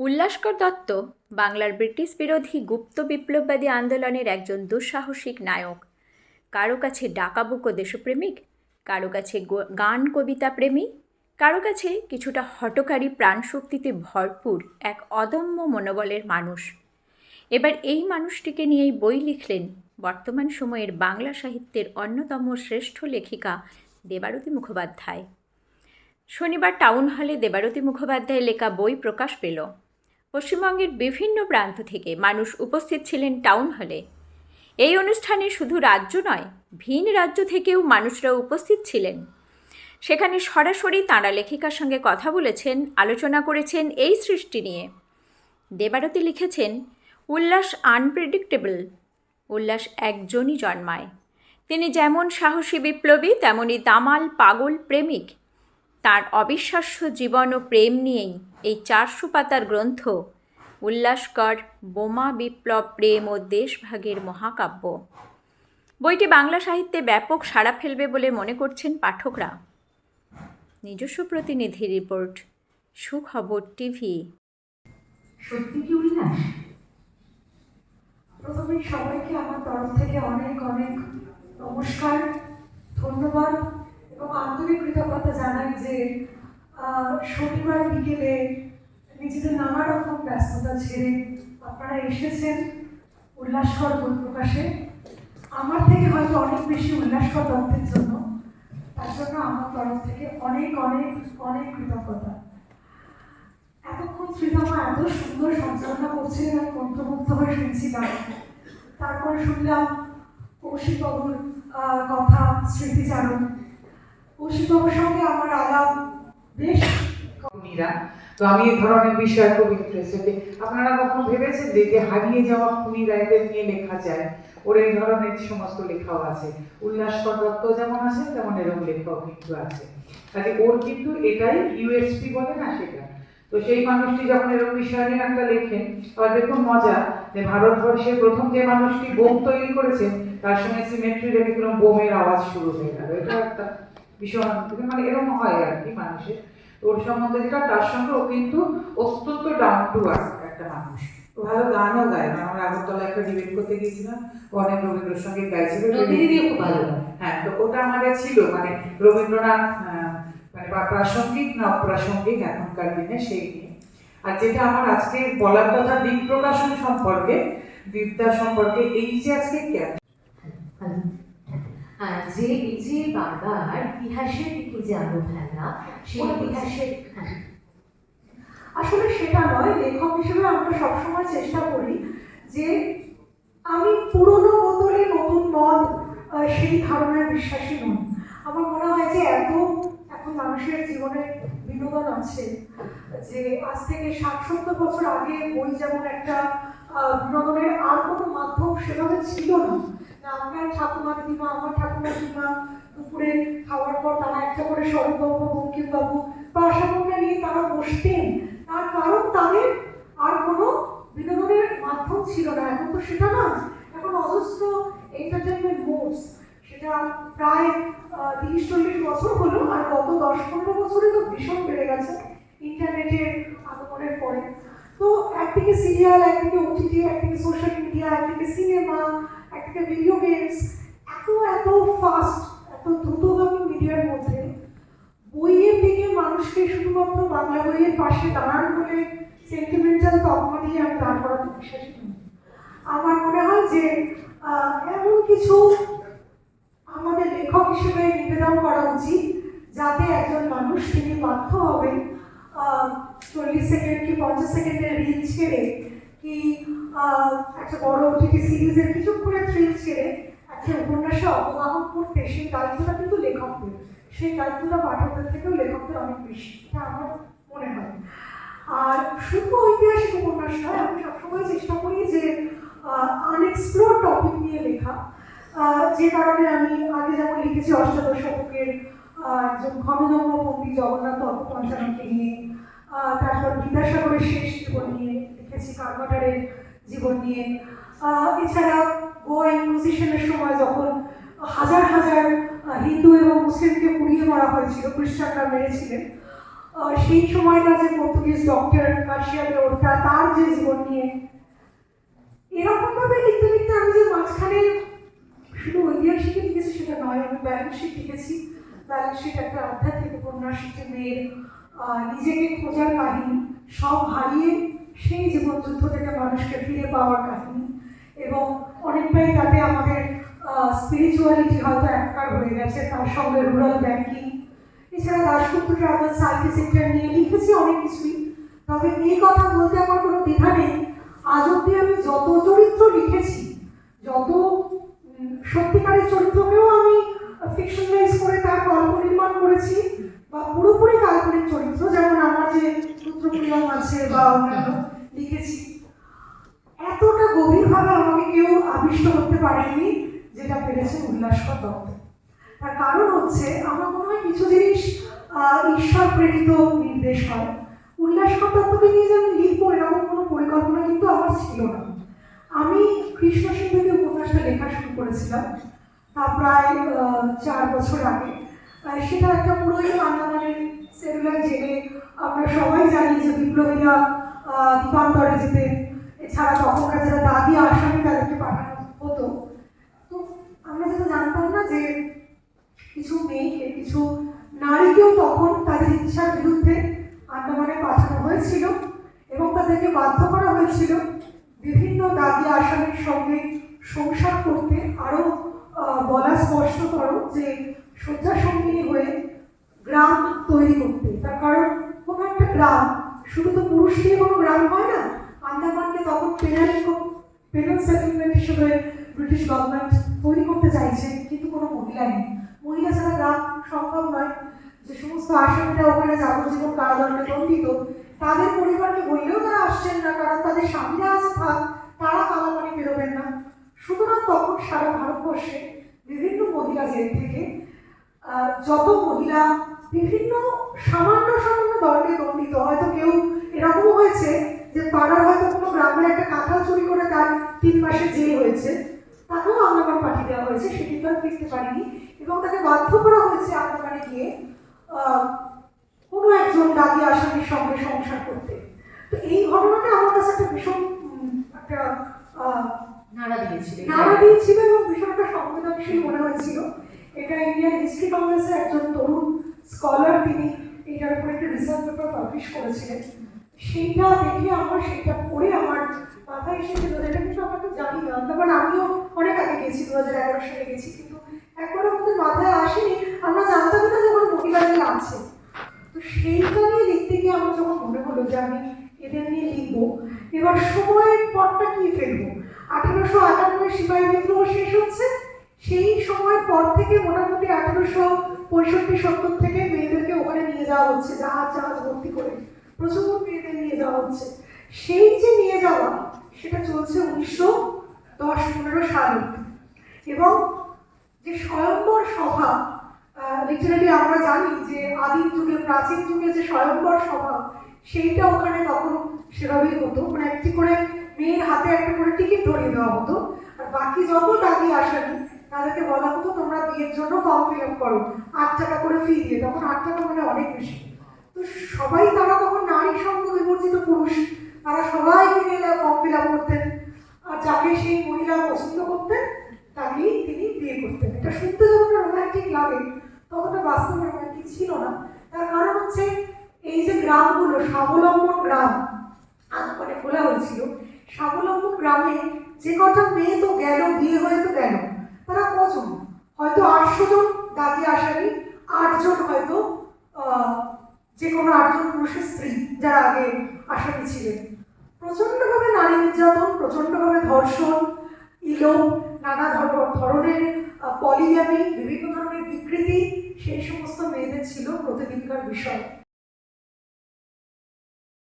উল্লাসকর দত্ত, বাংলার ব্রিটিশ বিরোধী গুপ্ত বিপ্লববাদী আন্দোলনের একজন দুঃসাহসিক নায়ক। কারও কাছে ডাকাবুকো দেশপ্রেমিক, কারও কাছে গান কবিতা প্রেমী, কারও কাছে কিছুটা হটকারী প্রাণশক্তিতে ভরপুর এক অদম্য মনোবলের মানুষ। এবার এই মানুষটিকে নিয়েই বই লিখলেন বর্তমান সময়ের বাংলা সাহিত্যের অন্যতম শ্রেষ্ঠ লেখিকা দেবারতী মুখোপাধ্যায়। শনিবার টাউন হলে দেবারতী মুখোপাধ্যায়ের লেখা বই প্রকাশ পেল। পশ্চিমবঙ্গের বিভিন্ন প্রান্ত থেকে মানুষ উপস্থিত ছিলেন টাউন হলে। এই অনুষ্ঠানে শুধু রাজ্য নয়, ভিন রাজ্য থেকেও মানুষরা উপস্থিত ছিলেন। সেখানে সরাসরি তাঁরা লেখিকার সঙ্গে কথা বলেছেন, আলোচনা করেছেন এই সৃষ্টি নিয়ে। দেবারতী লিখেছেন, উল্লাস আনপ্রেডিক্টেবল উল্লাস একজনই জন্মায়। তিনি যেমন সাহসী বিপ্লবী, তেমনি দামাল পাগল প্রেমিক। তার অবিশ্বাস্য জীবন ও প্রেম নিয়েই এই চারশো পাতার গ্রন্থ উল্লাসকর বোমা বিপ্লব প্রেম ও দেশভাগের মহাকাব্য। বইটি বাংলা সাহিত্যে ব্যাপক সাড়া ফেলবে বলে মনে করছেন পাঠকরা। নিজস্ব প্রতিনিধি রিপোর্ট, সুখবর টিভি। প্রথমে সবাইকে আমার তরফ থেকে অনেক অনেক নমস্কার, ধন্যবাদ এবং কৃতজ্ঞতা জানাই যে শনিবার বিকেলে নিজেদের নানা রকম ব্যস্ততা ছেড়ে আপনারা এসেছেন উল্লাসকর বই প্রকাশে আমার থেকে হয়তো অনেক বেশি উল্লাসকর দত্তের জন্য। তার জন্য আমার তরফ থেকে অনেক অনেক অনেক কৃতজ্ঞতা। এতক্ষণ শ্রীরামা এত সুন্দর সঞ্চালনা করছিলেন আমি মন্ত্রমুগ্ধ হয়ে শুনছিলাম তারপর শুনলাম কৌশিকবাবুর আহ, কথা স্মৃতিচারণ। কৌশিকবাবুর সঙ্গে আমার আলাপ বেশ তো আমি এই ধরনের বিষয়ে খুব ইন্টারেস্টেড আপনারা কখনো ভেবেছেন যে হারিয়ে যাওয়া নিয়ে লেখা যায়? ওর এই ধরনের সমস্ত লেখাও আছে। উল্লাসকর দত্ত যেমন আছে, তেমন এরকম লেখাও কিন্তু আছে। কাজে ওর কিন্তু এটাই ইউএসপি বলে না সেটা। তো সেই মানুষটি যখন এরকম বিষয় নিয়ে একটা লেখেন আবার দেখুন মজা যে ভারতবর্ষের প্রথম যে মানুষটি বোম তৈরি করেছেন, তার সঙ্গে সিমেট্রি রেখে বোমের আওয়াজ শুরু হয়ে গেল। এটা একটা ভীষণ মানে এরকম হয় আর কি মানুষের। ওর সম্বন্ধে যেটা তার সঙ্গে ও কিন্তু অত্যন্ত ডাউন টু আর্থ একটা মানুষ। ভালো গানও গায়। মানে আমরা আগরতলা একটা ডিবেট করতে গিয়েছিলাম অনেক রবীন্দ্রসঙ্গীত গাইছিল। খুব ভালো হ্যাঁ তো ওটা আমাদের ছিল। মানে রবীন্দ্রনাথ মানে বা প্রাসঙ্গিক না অপ্রাসঙ্গিক এখনকার দিনে সেই নিয়ে। আর যেটা আমার আজকে বলার কথা দিক প্রকাশন সম্পর্কে বিদ্যা সম্পর্কে এই যে আজকে আর যে এই যে বারবার ইতিহাসের যে আলো ফেলা সেই ইতিহাসের হ্যাঁ, আসলে সেটা নয় লেখক হিসেবে আমরা সবসময় চেষ্টা করি যে আমি পুরনো বোতলে নতুন মদ সেই ধারণায় বিশ্বাসী নই। আমার মনে হয় যে এত এখন মানুষের জীবনে বিনোদন আছে যে আজ থেকে ষাট সত্তর বছর আগে বই যেমন একটা বিনোদনের আর কোনো মাধ্যম সেভাবে ছিল না। আপনার ঠাকুমা দিদিমা আমার ঠাকুমা দিদিমা দুপুরে খাওয়ার পর তারা একটা করে শরৎবাবু বঙ্কিমবাবু বা আশাকন্যা নিয়ে তারা বসতেন। তার কারণ তাদের আর কোনো বিনোদনের মাধ্যম ছিল না। এখন তো সেটা না, এখন অজস্র এন্টারটেনমেন্ট মোডস সেটা প্রায় তিরিশ চল্লিশ বছর হলো আর গত দশ পনেরো বছরে তো ভীষণ বেড়ে গেছে ইন্টারনেটের আগমনের পরে। তো একদিকে সিরিয়াল একদিকে ওটিটি একদিকে সোশ্যাল মিডিয়া একদিকে সিনেমা একদিকে ভিডিও গেমস এত এত ফাস্ট এত দ্রুতগামী মিডিয়ার মধ্যে বইয়ের দিকে মানুষকে শুধুমাত্র বাংলা বইয়ের পাশে দাঁড়ান বলে সেন্টিমেন্টাল তকমা দিয়ে আমি দাঁড় করাতে বিশ্বাসী নই আমার মনে হয় যে এমন কিছু আমাদের লেখক হিসেবে নিবেদন করা উচিত যাতে একজন মানুষ তিনি বাধ্য হবেন চল্লিশ সেকেন্ড কি পঞ্চাশ সেকেন্ডের রিল ছেড়ে কি একটা বড় ওটিটি সিরিজের কিছুক্ষণের থ্রিল ছেড়ে একটা উপন্যাসে অবগাহন করতে সেই দায়িত্বটা কিন্তু লেখকদের, সেই দায়িত্বটা পাঠকদের থেকেও লেখকদের অনেক বেশি, এটা আমার মনে হয়। আর শুধু ঐতিহাসিক উপন্যাস নয়, আমি সবসময় চেষ্টা করি যে আনএক্সপ্লোর টপিক নিয়ে লেখা যে কারণে আমি আগে যেমন লিখেছি অষ্টাদশ শতকের একজন ঘনজন্ম পণ্ডিত জগন্নাথ পঞ্চাননকে নিয়ে তারপর বিদ্যাসাগরের শেষ জীবন নিয়ে লিখেছি কারবাটারের জীবন নিয়ে। এছাড়া গোয়া ইনকুজিশনের সময় যখন হাজার হাজার হিন্দু এবং মুসলিমকে পুড়িয়ে মারা হয়েছিল, খ্রিস্টানরা মেরেছিলেন সেই সময়টা যে পর্তুগিজ ডক্টর কাশিয়ালে ওটা তার যে জীবন নিয়ে এরকমভাবে লিখতে লিখতে আমি যে মাঝখানে শুধু ঐতিহাসিক লিখেছি সেটা নয়, আমি ব্যালেন্স শিট লিখেছি। ব্যালেন্স শিট একটা আধ্যাত্মিক উপন্যাস মেয়ের নিজেকে খোঁজার কাহিনী সব হারিয়ে সেই জীবনযুদ্ধ থেকে মানুষকে ফিরে পাওয়ার কাহিনী। এবং অনেকটাই তাতে আমাদের স্পিরিচুয়ালিটি হয়তো একবার হয়ে গেছে, তার সঙ্গে রুরাল ব্যাংকিং এছাড়া দাশগুপ্ত ট্রাভেল সার্ভিস সেক্টর নিয়ে লিখেছি অনেক কিছুই। তবে এই কথা বলতে আমার কোনো দ্বিধা নেই। আজ অব্দি আমি যত চরিত্র লিখেছি, যত সত্যিকারের চরিত্রকেও আমি ফিকশনালাইজ করে তার গল্প নির্মাণ করেছি, বা পুরোপুরি কাল্পনিক চরিত্র, যেমন আমার যে পুত্রপ্রিয়ম আছে বা অন্যান্য। লিখেছি এতটা গভীরভাবে আমাকে কেউ আবিষ্ট করতে পারেনি যেটা পেরেছে উল্লাসকর দত্ত। তার কারণ হচ্ছে, আমার মনে হয় কিছু জিনিস ঈশ্বর প্রেরিত নির্দেশ হয়। উল্লাসকর দত্তকে নিয়ে যে আমি লিখব, এরকম কোনো পরিকল্পনা কিন্তু আমার ছিল না। আমি কৃষ্ণ সিন্ধুকে উপন্যাসটা লেখা শুরু করেছিলাম, তা প্রায় চার বছর আগে। সেটা একটা পুরোই আন্দামানের সেলুলার জেলে আমরা সবাই জানি যে বিপ্লবীরা আহ, দ্বীপান্তরে যেতেন এছাড়া তখনকার যারা দাদি আসামি তাদেরকে পাঠানো হতো। তো আমরা যেটা জানতাম না যে কিছু মেয়েকে কিছু নারীকেও তখন তাদের ইচ্ছার বিরুদ্ধে আন্দামানে পাঠানো হয়েছিল এবং তাদেরকে বাধ্য করা হয়েছিল বিভিন্ন দাবি আসামির সঙ্গে সংসার করতে। আরও বলা স্পষ্টতর যে শয্যা সঙ্গিনী হয়ে গ্রাম তৈরি করতে। তার কারণ কোনো একটা গ্রাম শুধু তো পুরুষ দিয়ে কোনো গ্রাম হয় না। আন্দামানকে তখন পেনাল পেনাল সেটেলমেন্ট হিসেবে ব্রিটিশ গভর্নমেন্ট তৈরি করতে চাইছে, কিন্তু কোনো মহিলা নেই। মহিলা ছাড়া গ্রাম সম্ভব নয়। যে সমস্ত আসামিরা ওখানে যাবজ্জীবন কারাদণ্ডে দণ্ডিত, তাদের পরিবারকে বললেও তারা আসছেন না, কারণ তাদের স্বামীরা আছে থাক, তারা কালাপানি বেরোবেন না। সুতরাং তখন সারা ভারতবর্ষে বিভিন্ন মহিলা জেল থেকে যত মহিলা বিভিন্ন সামান্য সামান্য দণ্ডে দণ্ডিত। হয়তো কেউ এরকমও হয়েছে যে পাড়ার হয়তো কোনো গ্রামের একটা কাঁঠাল চুরি করে তার তিন মাসে জেল হয়েছে। তাকেও আন্দামান পাঠিয়ে দেওয়া হয়েছে সে কিন্তু আর ফিরতে পারেনি। এবং তাকে বাধ্য করা হয়েছে আন্দামানে গিয়ে কোনো একজন দাবি আসামির সঙ্গে সংসার করতে। তো এই ঘটনাটা আমার কাছে একটা ভীষণ একটা নাড়া দিয়েছিল। নাড়া দিয়েছিল এবং ভীষণটা সংবেদনশীল মনে হয়েছিল। এটা ইন্ডিয়ান হিস্ট্রি কংগ্রেসের একজন তরুণ স্কলার তিনি এটার উপরে একটা রিসার্চ পেপার পাবলিশ করেছিলেন। সেইটা দেখে আমার সেটা পড়ে আমার মাথায় এসেছিল যেটা কিন্তু আমরা তো জানি না। তারপর আমিও অনেক আগে গেছি দু হাজার এগারো সালে গেছি, কিন্তু একবার আমাদের মাথায় আসেনি। আমরা জানতাম না যখন মহিলাদের আছে তো সেইটা নিয়ে লিখতে গিয়ে আমার যখন মনে হলো যে আমি এদের নিয়ে লিখব, এবার সময়ের পরটা কি ফেলব? আঠারোশো আটানব্বই সিপাহী বিদ্রোহ শেষ হচ্ছে। সেই সময়ের পর থেকে মোটামুটি আঠারোশো পঁয়ষট্টি, সত্তর থেকে মেয়েদেরকে ওখানে নিয়ে যাওয়া হচ্ছে, জাহাজ জাহাজ ভর্তি করে। প্রচুর মেয়েদের নিয়ে যাওয়া হচ্ছে। সেই যে নিয়ে যাওয়া, সেটা চলছে উনিশশো দশ পনেরো সাল। এবং যে স্বয়ম্বর সভা লিটারালি আমরা জানি যে আদিম যুগে, প্রাচীন যুগে যে স্বয়ম্বর সভা, সেইটা ওখানে তখন সেভাবেই হতো। মানে একটি করে মেয়ের হাতে একটা করে টিকিট ধরিয়ে দেওয়া হতো। আর বাকি যত দাবি আসামি তাদেরকে বলা বিয়ের জন্য ফর্ম ফিল আপ করো। আট টাকা করে ফি দিয়ে, তখন আট টাকা মানে অনেক বেশি। তো সবাই তারা তখন নারী সঙ্গ বিবর্জিত পুরুষ, তারা সবাই মিলে ফর্ম ফিল আপ করতেন। আর যাকে সেই মহিলা পছন্দ করতেন, তাকেই তিনি বিয়ে করতেন। এটা শুনতে যতটা রোমান্টিক লাগে তখন ততটা বাস্তবে রোমান্টিক ছিল না। তার কারণ হচ্ছে, এই যে গ্রামগুলো, স্বাবলম্বন গ্রাম মানে খোলা হয়েছিল, স্বাবলম্বন গ্রামে যে কটা মেয়ে তো গেল, বিয়ে হয়ে তো গেল, তারা কজন? হয়তো আটশো জন দাদি আসামি আটজন হয়তো যে কোনো আটজন পুরুষের স্ত্রী যারা আগে আসামি ছিলেন। প্রচণ্ডভাবে নারী নির্যাতন, প্রচণ্ডভাবে ধর্ষণ, ইলো, নানা ধর- ধরনের পলিগ্যামি বিভিন্ন ধরনের বিকৃতি, সেই সমস্ত মেয়েদের ছিল প্রতিদিনকার বিষয়।